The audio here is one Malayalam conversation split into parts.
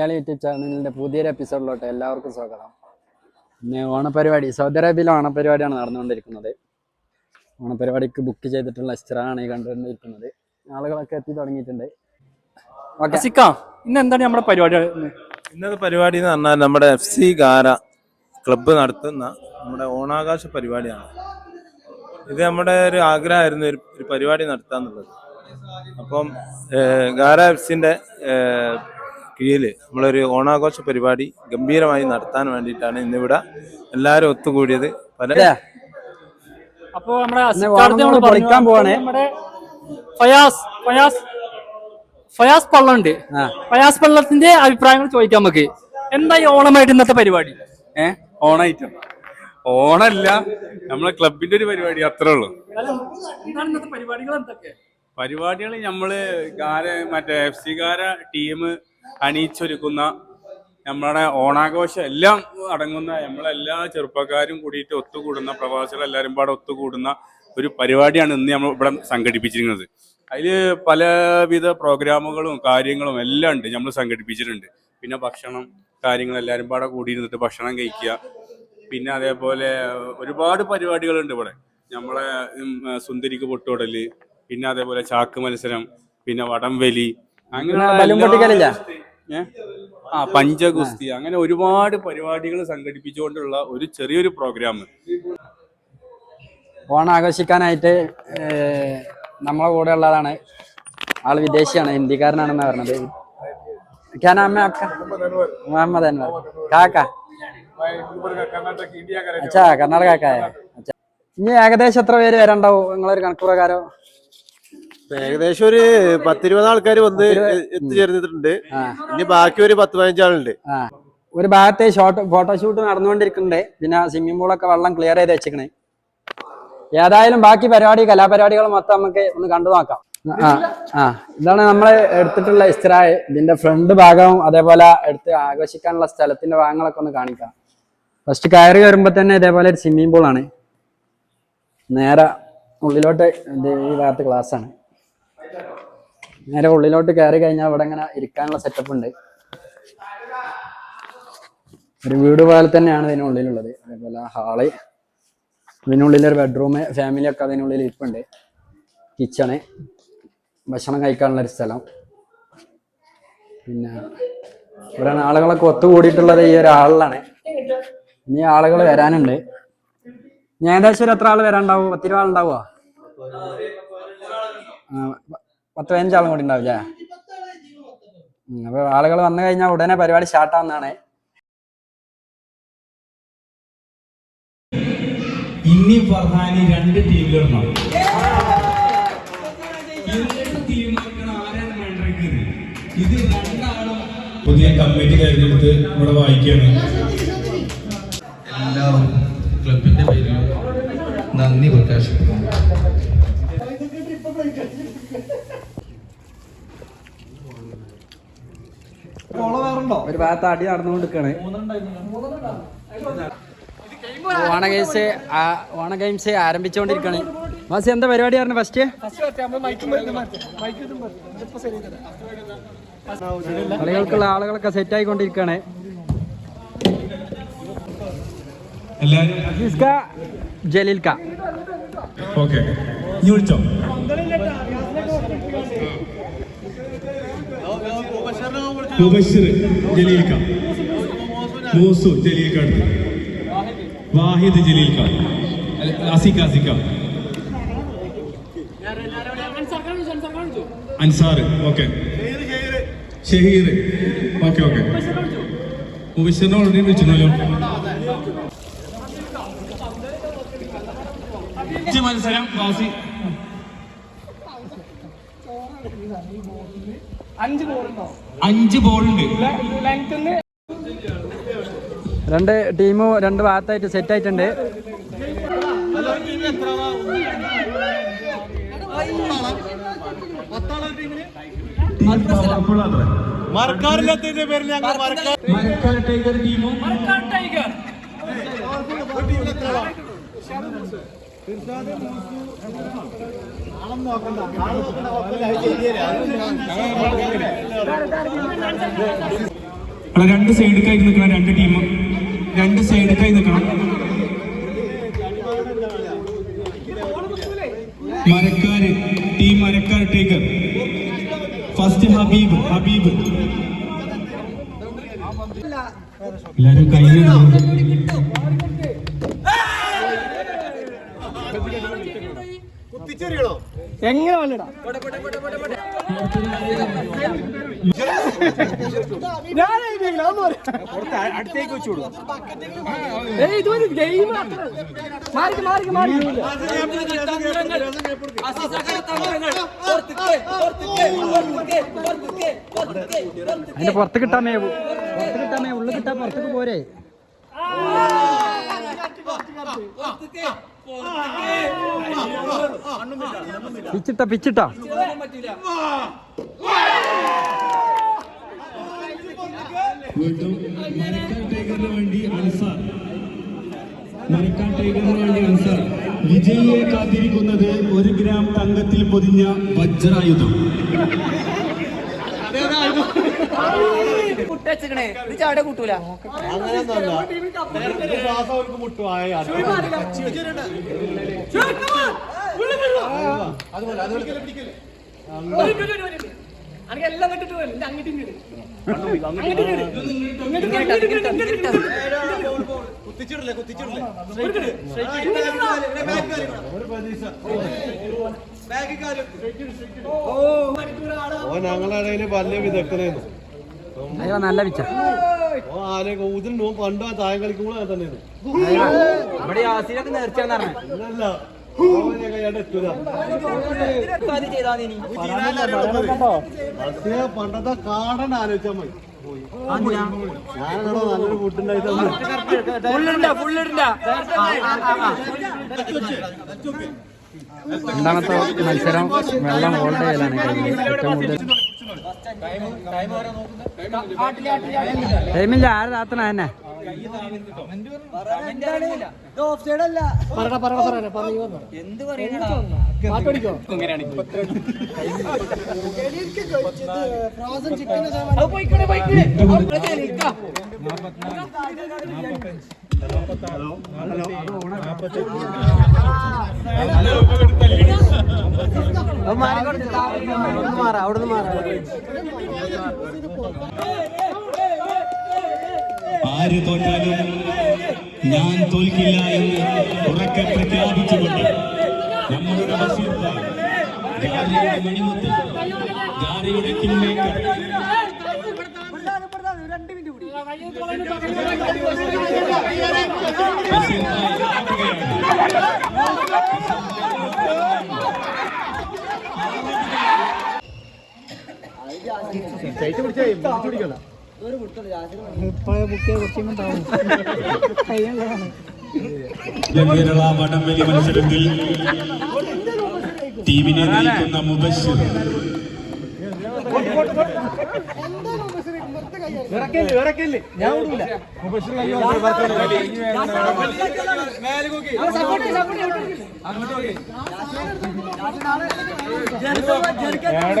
മലയാളി യൂട്യൂബ് ചാനലിന്റെ പുതിയൊരു എപ്പിസോഡിലോട്ട് എല്ലാവർക്കും സ്വാഗതം. പിന്നെ ഓണപരിപാടി സൗദി അറേബ്യയിൽ ഓണപരിപാടിയാണ് നടന്നുകൊണ്ടിരിക്കുന്നത്. ഓണപരിപാടിക്ക് ബുക്ക് ചെയ്തിട്ടുള്ള എസ്റ്ററാണ് ഈ കണ്ടുകൊണ്ടിരിക്കുന്നത്. ആളുകളൊക്കെ എത്തി തുടങ്ങിയിട്ടുണ്ട്. ഓക്കെ. ഇന്ന് എന്താണ് നമ്മുടെ പരിപാടി? ഇന്നത്തെ പരിപാടി എന്ന് പറഞ്ഞാൽ നമ്മുടെ എഫ് സി ഗാര ക്ലബ്ബ് നടത്തുന്ന നമ്മുടെ ഓണാകാശ പരിപാടിയാണ്. ഇത് നമ്മുടെ ഒരു ആഗ്രഹമായിരുന്നു ഒരു ഒരു പരിപാടി നടത്താന്നുള്ളത്. അപ്പം ഗാര എഫ് സിന്റെ കീഴിൽ നമ്മളൊരു ഓണാഘോഷ പരിപാടി ഗംഭീരമായി നടത്താൻ വേണ്ടിയിട്ടാണ് ഇന്നിവിടെ എല്ലാവരും ഒത്തുകൂടിയത്. പല അപ്പൊ നമ്മൾ. പോവാണ്. ഫയാസ് ഫയാസ് ഫയാസ് പള്ളുണ്ട് ഫയാസ് പള്ളത്തിന്റെ അഭിപ്രായങ്ങൾ ചോദിക്കാം നമുക്ക്. എന്താ ഈ ഓണമായിട്ട് ഇന്നത്തെ പരിപാടി? ഏ? ഓണായിട്ടോ ഓണല്ല നമ്മളെ ക്ലബിന്റെ ഒരു പരിപാടി അത്രേ ഉള്ളൂ. പരിപാടികൾ എന്തൊക്കെ? പരിപാടികൾ നമ്മൾ ഗാര മറ്റേ എഫ് സി ഗാര ടീം അണിയിച്ചൊരുക്കുന്ന നമ്മളുടെ ഓണാഘോഷം എല്ലാം അടങ്ങുന്ന നമ്മളെല്ലാ ചെറുപ്പക്കാരും കൂടിയിട്ട് ഒത്തുകൂടുന്ന പ്രവാസികൾ എല്ലാവരും പാടെ ഒത്തുകൂടുന്ന ഒരു പരിപാടിയാണ് ഇന്ന് നമ്മൾ ഇവിടെ സംഘടിപ്പിച്ചിരിക്കുന്നത്. അതിൽ പലവിധ പ്രോഗ്രാമുകളും കാര്യങ്ങളും എല്ലാം ഉണ്ട് നമ്മൾ സംഘടിപ്പിച്ചിട്ടുണ്ട്. പിന്നെ ഭക്ഷണം കാര്യങ്ങൾ എല്ലാവരും പാടെ കൂടിയിരുന്നിട്ട് ഭക്ഷണം കഴിക്കുക. പിന്നെ അതേപോലെ ഒരുപാട് പരിപാടികളുണ്ട് ഇവിടെ. നമ്മളെ സുന്ദരിക്ക് പൊട്ടുകൊടൽ പിന്നെ അതേപോലെ ചാക്ക് മത്സരം പിന്നെ വടംവലി അങ്ങനെയുള്ള ബലൂൺ എല്ലാ- പൊട്ടിക്കലില്ല? ഏ? ആ പഞ്ചഗുസ്തി അങ്ങനെ ഒരുപാട് പരിപാടികൾ സംഘടിപ്പിച്ചുകൊണ്ടുള്ള ഒരു ചെറിയൊരു പ്രോഗ്രാം ഓണം ആഘോഷിക്കാനായിട്ട് ഏർ, നമ്മളെ കൂടെ ഉള്ളതാണ് ആള് വിദേശിയാണ് ഹിന്ദിക്കാരനാണെന്ന് പറഞ്ഞത് क्या नाम है आपका मोहम्मद अनवर कहाँ का अच्छा കർണാടക का है अच्छा ഇനി ഏകദേശം എത്ര പേര് വരണ്ടാവും നിങ്ങളൊരു കണക്ക് പ്രകാരം ഏകദേശം ഒരു പത്തിരുപത് ആൾക്കാർ വന്ന് എത്തിച്ചേർന്നിട്ടുണ്ട്. ഇനി ബാക്കി ഒരു പത്ത് പതിനഞ്ചാളുണ്ട് ആളുണ്ട്. ഒരു ഭാഗത്തെ ഷോട്ട് ഫോട്ടോഷൂട്ട് നടന്നുകൊണ്ടിരിക്കുന്നുണ്ട്. പിന്നെ സ്വിമ്മിംഗ് പൂളൊക്കെ വെള്ളം ക്ലിയർ ചെയ്ത് വെച്ചിരിക്കണേ. ഏതായാലും ബാക്കി പരിപാടി കലാപരിപാടികൾ മൊത്തം നമുക്ക് ഒന്ന് കണ്ടു നോക്കാം. ആ ആ. ഇതാണ് നമ്മൾ എടുത്തിട്ടുള്ള ഇസ്രായ ഇതിന്റെ ഫ്രണ്ട് ഭാഗവും അതേപോലെ എടുത്ത് ആഘോഷിക്കാനുള്ള സ്ഥലത്തിന്റെ ഭാഗങ്ങളൊക്കെ ഒന്ന് കാണിക്കാം. ഫസ്റ്റ് കയറി വരുമ്പോൾ തന്നെ ഇതേപോലെ ഒരു സ്വിമ്മിംഗ് പൂളാണ് നേരെ ഉള്ളിലോട്ട് ഈ ഭാഗത്ത് ഗ്ലാസ് ആണ്. നേരെ ഉള്ളിലോട്ട് കയറി കഴിഞ്ഞാൽ ഇവിടെ ഇങ്ങനെ ഇരിക്കാനുള്ള സെറ്റപ്പ് ഉണ്ട്. ഒരു വീട് പോലെ തന്നെയാണ് ഇതിനുള്ളിലുള്ളത് അതേപോലെ ഹാൾ ഇതിനുള്ളിൽ ഒരു ബെഡ്റൂം ഫാമിലി ഒക്കെ അതിനുള്ളിൽ ഇരിപ്പുണ്ട്. കിച്ചണ് ഭക്ഷണം കഴിക്കാനുള്ള ഒരു സ്ഥലം. പിന്നെ ഇവിടെ ആളുകളൊക്കെ ഒത്തുകൂടിയിട്ടുള്ളത് ഈ ഒരു ഹാളിലാണ് ഇനി ആളുകൾ വരാനുണ്ട്. ഞാൻ ഏകദേശം ഒരു എത്ര ആൾ വരാണ്ടാവും പത്തിരുപാളുണ്ടാവുക പത്ത് പതിനഞ്ചാളും കൂടി ഉണ്ടാവില്ലേ? അപ്പൊ ആളുകൾ വന്നു കഴിഞ്ഞാൽ ഉടനെ പരിപാടി സ്റ്റാർട്ടാവുന്നതാണ് ഇന്നി ഫർഹാനി രണ്ട് വേണ്ടത് ഇത് രണ്ടാളും പുതിയ കമ്മിറ്റി തെരഞ്ഞെടുത്ത് ഇവിടെ വായിക്കുകയാണ് എല്ലാവരും ക്ലബിന്റെ പേരിലും നന്ദി പ്രകാശിപ്പിക്കുന്നു ഒരു ഭാഗത്ത് അടി നടന്നുകൊണ്ടിരിക്കണേ ഓണ ഗെയിംസ് ഓണ ഗെയിംസ് ആരംഭിച്ചുകൊണ്ടിരിക്കുകയാണ്. മാസി എന്താ പരിപാടി ആയിരുന്നു ഫസ്റ്റ് കളികൾക്കുള്ള ആളുകളൊക്കെ സെറ്റ് ആയിക്കൊണ്ടിരിക്കണേ ജലീൽക്ക. ഓക്കെ വിളിച്ചോ മുബഷിർ ജലീൽക്ക മൂസു ജലീൽക്ക അടുത്ത്. വാഹിദ് ജലീൽക്ക അല്ല, അസിക്ക അസിക്ക Ansar okay. Shaheer okay okay. മുബഷിറിനെ ഓൾറെഡി വിളിച്ചിരുന്നല്ലോ. മത്സരം വാസി. അഞ്ച് ബോളുണ്ട് രണ്ട് ടീമും രണ്ട് ഭാഗത്തായിട്ട് സെറ്റ് ആയിട്ടുണ്ട് ടൈഗർ ടീമും അവിടെ രണ്ട് സൈഡ് കൈ നിൽക്കണം രണ്ട് ടീം രണ്ട് സൈഡ് കൈ നിൽക്കണം. Marakkar team Marakkar taker first Habeeb Habeeb. എല്ലാരും കയ്യിലാണ് അതിന്റെ പുറത്ത് കിട്ടാമേ പുറത്ത് കിട്ടാമേ ഉള്ളിൽ കിട്ടാ പുറത്തേക്ക് പോരെ പിച്ചിട്ട പിച്ചിട്ട. വീണ്ടും മരക്കാർ ടൈഗറിന് വേണ്ടി അൻസാർ. മരക്കാർ ടൈഗറിന് വേണ്ടി അൻസാർ. വിജയിയെ കാത്തിരിക്കുന്നത് ഒരു ഗ്രാം തങ്കത്തിൽ പൊതിഞ്ഞ വജ്രായുധം. ഇത് കൂട്ടൂല. ഓ ഞങ്ങളുടെ ഇടയിൽ വലിയ വിദഗ്ധനായിരുന്നു. അയ്യോ നല്ല പിച്ച പണ്ട് ആ തായം കളിക്കുമ്പോൾ ഇവിടെ യാസിനൊക്കെ പറഞ്ഞു. പണ്ടത്തെ കാടൻ ആലോചിച്ചാൽ മതി. ഞാനാണോ നല്ലൊരു ഫുഡുണ്ടായി രണ്ടാമത്തെ മത്സരം വെള്ളം ഹോൾഡ് ചെയ്യലാണ് ഏറ്റവും കൂടുതൽ ടൈമില്ല ആര് താത്തണ തന്നെ എന്ത് പറയണടാ? ആര് തോറ്റാലും ഞാൻ തോൽക്കില്ല എന്ന് ഉറക്കെ പ്രഖ്യാപിച്ചുകൊണ്ട് നമ്മളുടെ ബഷീർ മണിമുത്ത് ജാരയുടെ കിൻമേക്കർ കിങ്മേക്കർ രണ്ട് മിനിറ്റ് കൂടി. വടംവലി മത്സരത്തിൽ ടീമിനെ നയിക്കുന്ന മുബഷിർ വിട്ടുതോളെ വിട്ടുതോളെ വിട്ടുതോളെ അങ്ങോട്ട് കരിക്കണേ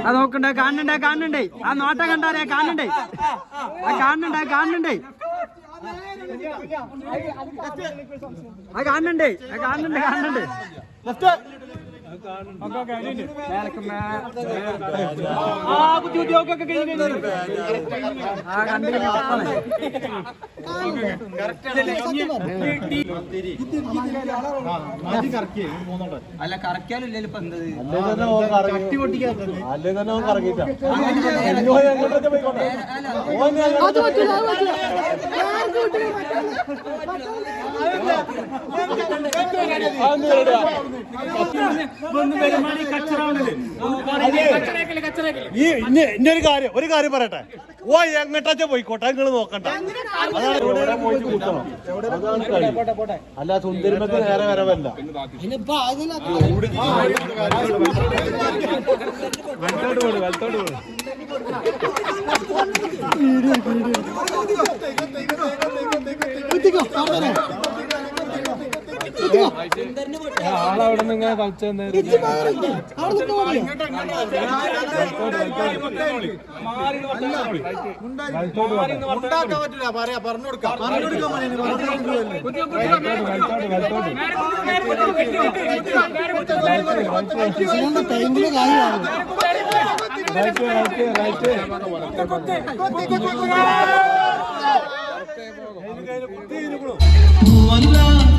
അത് നോക്കണ്ടേ കാണണ്ടേ കാണണ്ടേ ആ നോട്ടം കണ്ടാലേ കാണണ്ടേ ആ കാണണ്ടേ കാണണ്ടേ ആ കാണണ്ടേ ആ കാണണ്ടേ കാണണ്ടേ അല്ല കറക്കാനില്ലല്ലോ ഇപ്പൊ എന്തത് ഇനി ഒരു കാര്യം ഒരു കാര്യം പറയട്ടെ ഓ എങ്ങട്ടാച്ച പോയിക്കോട്ടെ നിങ്ങൾ നോക്കണ്ട അതാണ് ഇവിടെ നേരെ വരവല്ല. അല്ല സുന്ദരിമത്ത് നേരെ വരവല്ല ആളവിടെ ഉണ്ടാക്കാൻ പറ്റില്ല പറയാ പറഞ്ഞു കൊടുക്കാം പൂവല്ല കളിയല്ല